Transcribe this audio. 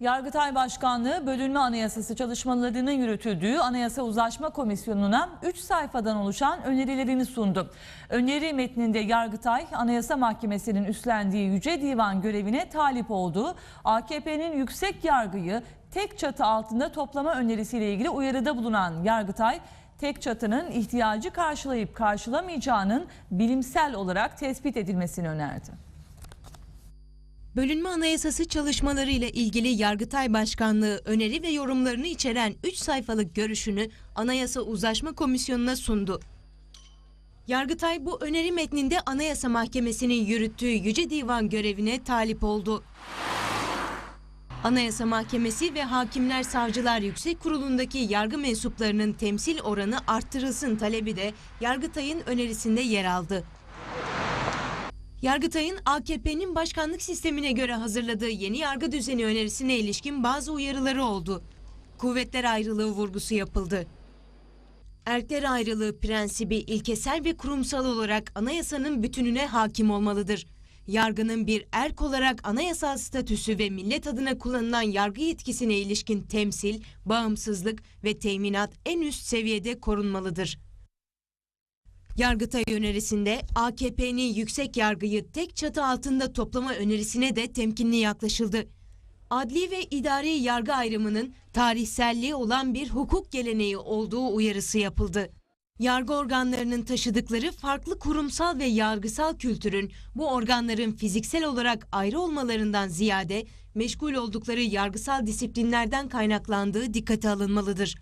Yargıtay Başkanlığı bölünme anayasası çalışmalarının yürütüldüğü Anayasa Uzlaşma Komisyonu'na 3 sayfadan oluşan önerilerini sundu. Öneri metninde Yargıtay, Anayasa Mahkemesi'nin üstlendiği Yüce Divan görevine talip olduğu AKP'nin yüksek yargıyı tek çatı altında toplama önerisiyle ilgili uyarıda bulunan Yargıtay, tek çatının ihtiyacı karşılayıp karşılamayacağının bilimsel olarak tespit edilmesini önerdi. Bölünme Anayasası çalışmaları ile ilgili Yargıtay Başkanlığı öneri ve yorumlarını içeren 3 sayfalık görüşünü Anayasa Uzlaşma Komisyonu'na sundu. Yargıtay bu öneri metninde Anayasa Mahkemesi'nin yürüttüğü Yüce Divan görevine talip oldu. Anayasa Mahkemesi ve Hakimler Savcılar Yüksek Kurulu'ndaki yargı mensuplarının temsil oranı arttırılsın talebi de Yargıtay'ın önerisinde yer aldı. Yargıtay'ın AKP'nin başkanlık sistemine göre hazırladığı yeni yargı düzeni önerisine ilişkin bazı uyarıları oldu. Kuvvetler ayrılığı vurgusu yapıldı. Erkler ayrılığı prensibi ilkesel ve kurumsal olarak anayasanın bütününe hakim olmalıdır. Yargının bir erk olarak anayasal statüsü ve millet adına kullanılan yargı yetkisine ilişkin temsil, bağımsızlık ve teminat en üst seviyede korunmalıdır. Yargıtay önerisinde AKP'nin yüksek yargıyı tek çatı altında toplama önerisine de temkinli yaklaşıldı. Adli ve idari yargı ayrımının tarihselliği olan bir hukuk geleneği olduğu uyarısı yapıldı. Yargı organlarının taşıdıkları farklı kurumsal ve yargısal kültürün bu organların fiziksel olarak ayrı olmalarından ziyade meşgul oldukları yargısal disiplinlerden kaynaklandığı dikkate alınmalıdır.